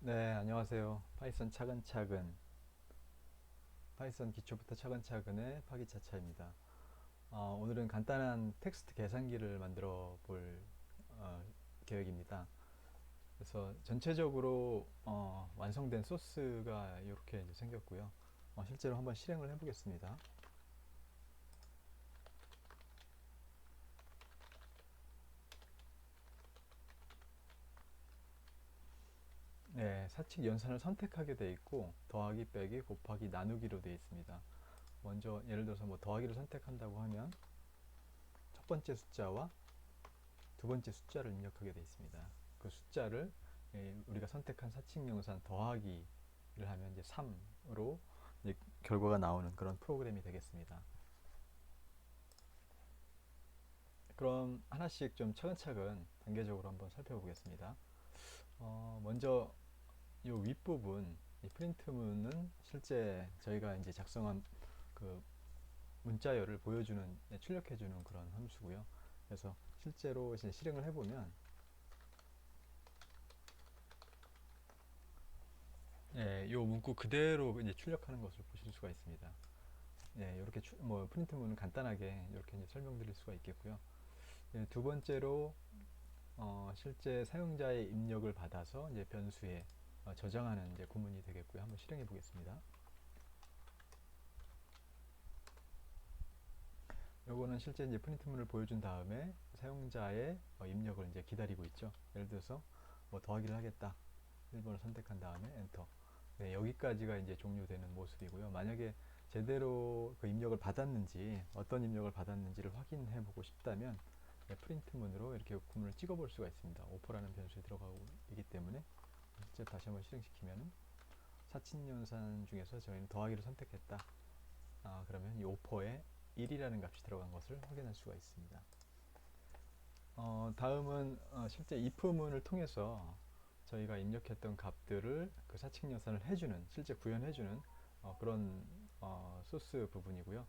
네, 안녕하세요. 파이썬 차근차근, 파이썬 기초부터 차근차근의 파기차차입니다. 어, 오늘은 간단한 텍스트 계산기를 만들어 볼 어, 계획입니다. 그래서 전체적으로 어, 완성된 소스가 이렇게 생겼고요. 어, 실제로 한번 실행을 해보겠습니다. 네, 사칙 연산을 선택하게 돼 있고 더하기 빼기 곱하기 나누기로 되어 있습니다. 먼저 예를 들어서 뭐 더하기를 선택한다고 하면 첫 번째 숫자와 두 번째 숫자를 입력하게 되어 있습니다. 그 숫자를 예, 우리가 선택한 사칙 연산 더하기를 하면 이제 3으로 이제 결과가 나오는 그런 프로그램이 되겠습니다. 그럼 하나씩 좀 차근차근 단계적으로 한번 살펴보겠습니다. 어, 먼저 이 윗부분 이 프린트문은 실제 저희가 이제 작성한 그 문자열을 보여주는 네, 출력해주는 그런 함수고요. 그래서 실제로 이제 실행을 해보면 예, 이 문구 그대로 이제 출력하는 것을 보실 수가 있습니다. 예, 이렇게 추, 뭐 프린트문은 간단하게 이렇게 이제 설명드릴 수가 있겠고요. 예, 두 번째로 어, 실제 사용자의 입력을 받아서 이제 변수에 어, 저장하는 이제 구문이 되겠고요. 한번 실행해 보겠습니다. 요거는 실제 이제 프린트문을 보여준 다음에 사용자의 어, 입력을 이제 기다리고 있죠. 예를 들어서 뭐 더하기를 하겠다. 1번을 선택한 다음에 엔터. 네, 여기까지가 이제 종료되는 모습이고요. 만약에 제대로 그 입력을 받았는지 어떤 입력을 받았는지를 확인해 보고 싶다면 네, 프린트문으로 이렇게 구문을 찍어 볼 수가 있습니다. 오퍼라는 변수에 들어가고 있기 때문에 실제 다시 한번 실행시키면은 사친연산 중에서 저희는 더하기를 선택했다. 아, 그러면 이 오퍼에 1이라는 값이 들어간 것을 확인할 수가 있습니다. 어, 다음은 어, 실제 if문을 통해서 저희가 입력했던 값들을 그 사칙 연산을 해주는 실제 구현해주는 어, 그런 어, 소스 부분이고요.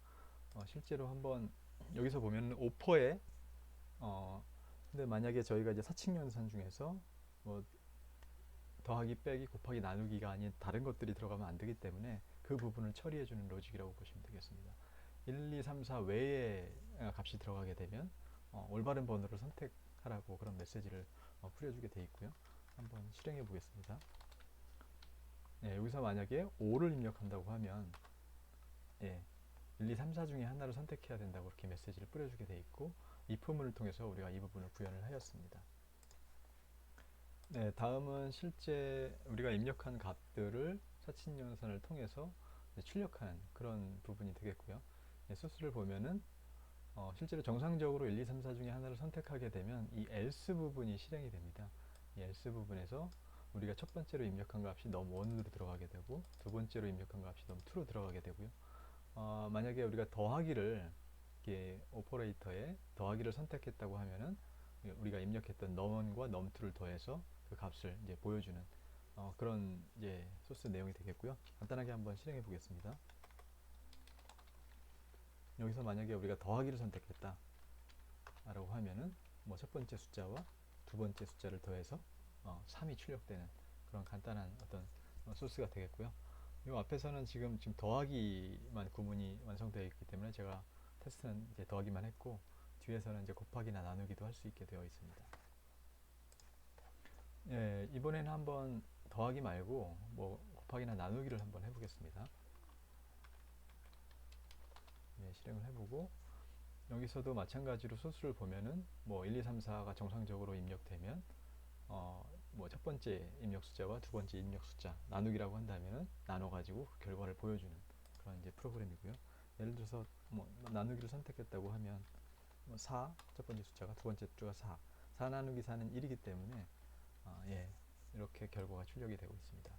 어, 실제로 한번 여기서 보면 오퍼에 어, 근데 만약에 저희가 이제 사칙 연산 중에서 뭐 더하기 빼기 곱하기 나누기가 아닌 다른 것들이 들어가면 안 되기 때문에 그 부분을 처리해 주는 로직이라고 보시면 되겠습니다. 1, 2, 3, 4 외에 값이 들어가게 되면 어, 올바른 번호를 선택하라고 그런 메시지를 어, 뿌려주게 돼 있고요. 한번 실행해 보겠습니다. 네, 여기서 만약에 5를 입력한다고 하면 예, 1, 2, 3, 4 중에 하나를 선택해야 된다고 이렇게 메시지를 뿌려주게 돼 있고 if문을 통해서 우리가 이 부분을 구현을 하였습니다. 네, 다음은 실제 우리가 입력한 값들을 사친연산을 통해서 출력하는 그런 부분이 되겠고요. 네, 소스를 보면은 어, 실제로 정상적으로 1, 2, 3, 4 중에 하나를 선택하게 되면 이 else 부분이 실행이 됩니다. 이 else 부분에서 우리가 첫 번째로 입력한 값이 num1으로 들어가게 되고 두 번째로 입력한 값이 num2로 들어가게 되고요. 어, 만약에 우리가 더하기를 이게 오퍼레이터에 더하기를 선택했다고 하면은 우리가 입력했던 num1과 num2를 더해서 그 값을 이제 보여주는 어, 그런 이제 소스 내용이 되겠고요. 간단하게 한번 실행해 보겠습니다. 여기서 만약에 우리가 더하기를 선택했다 라고 하면은 뭐 첫 번째 숫자와 두 번째 숫자를 더해서 어, 3이 출력되는 그런 간단한 어떤 어, 소스가 되겠고요. 이 앞에서는 지금 지금 더하기만 구문이 완성되어 있기 때문에 제가 테스트는 이제 더하기만 했고 뒤에서는 이제 곱하기나 나누기도 할 수 있게 되어 있습니다. 예, 이번에는 한번 더하기 말고 뭐 곱하기나 나누기를 한번 해보겠습니다. 네, 실행을 해보고 여기서도 마찬가지로 소수를 보면은 뭐 1, 2, 3, 4가 정상적으로 입력되면 어, 뭐 첫 번째 입력 숫자와 두 번째 입력 숫자 나누기라고 한다면은 나눠 가지고 그 결과를 보여주는 그런 이제 프로그램이고요. 예를 들어서 뭐 나누기를 선택했다고 하면 뭐 4, 첫 번째 숫자가 두 번째 숫자가 4. 4 나누기 4는 1이기 때문에 아, 예, 이렇게 결과가 출력이 되고 있습니다.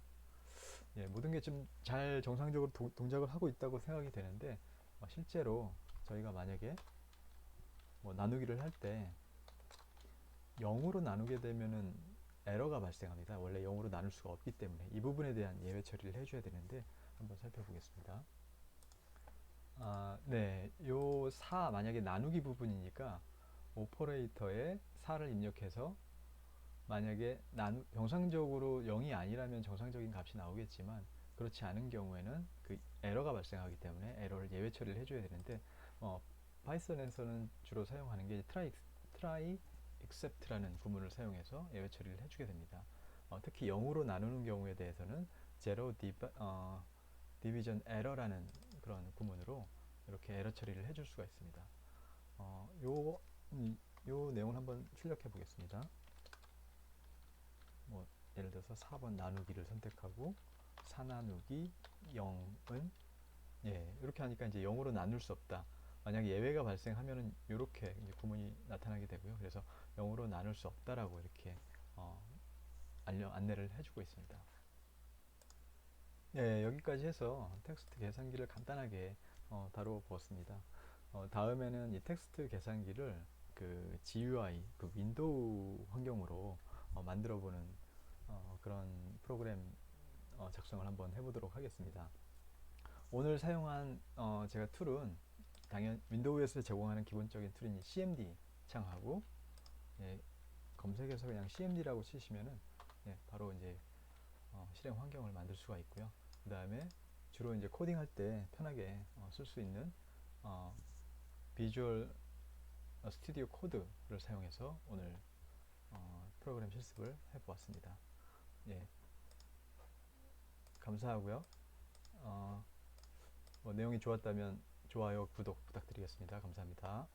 예, 모든 게 좀 잘 정상적으로 도, 동작을 하고 있다고 생각이 되는데 어, 실제로 저희가 만약에 뭐 나누기를 할 때 0으로 나누게 되면은 에러가 발생합니다. 원래 0으로 나눌 수가 없기 때문에 이 부분에 대한 예외 처리를 해줘야 되는데 한번 살펴보겠습니다. 아, 네, 요 4 만약에 나누기 부분이니까 오퍼레이터에 4를 입력해서 만약에 나누, 정상적으로 0이 아니라면 정상적인 값이 나오겠지만 그렇지 않은 경우에는 그 에러가 발생하기 때문에 에러를 예외 처리를 해줘야 되는데 어, 파이썬에서는 주로 사용하는 게 try, try except라는 구문을 사용해서 예외 처리를 해주게 됩니다. 어, 특히 0으로 나누는 경우에 대해서는 zero div, 어, division error라는 그런 구문으로 이렇게 에러 처리를 해줄 수가 있습니다. 어, 요, 이- 요 내용을 한번 출력해 보겠습니다. 뭐 예를 들어서 4번 나누기를 선택하고 4 나누기 0은 예 이렇게 하니까 이제 0으로 나눌 수 없다. 만약에 예외가 발생하면은 이렇게 구문이 나타나게 되고요. 그래서 0으로 나눌 수 없다라고 이렇게 어, 알려 안내를 해주고 있습니다. 네, 여기까지 해서 텍스트 계산기를 간단하게 어, 다루어 보았습니다. 어, 다음에는 이 텍스트 계산기를 그 GUI, 그 윈도우 환경으로 어, 만들어 보는 어, 그런 프로그램 어, 작성을 한번 해보도록 하겠습니다. 오늘 사용한 어, 제가 툴은 당연 윈도우에서 제공하는 기본적인 툴인 CMD 창하고 예, 검색해서 그냥 CMD라고 치시면은 예, 바로 이제 어, 실행 환경을 만들 수가 있고요. 그 다음에 주로 이제 코딩할 때 편하게 어, 쓸수 있는 어, 비주얼 어, 스튜디오 코드를 사용해서 오늘 어, 프로그램 실습을 해보았습니다. 예, 감사하고요. 어, 뭐 내용이 좋았다면 좋아요, 구독 부탁드리겠습니다. 감사합니다.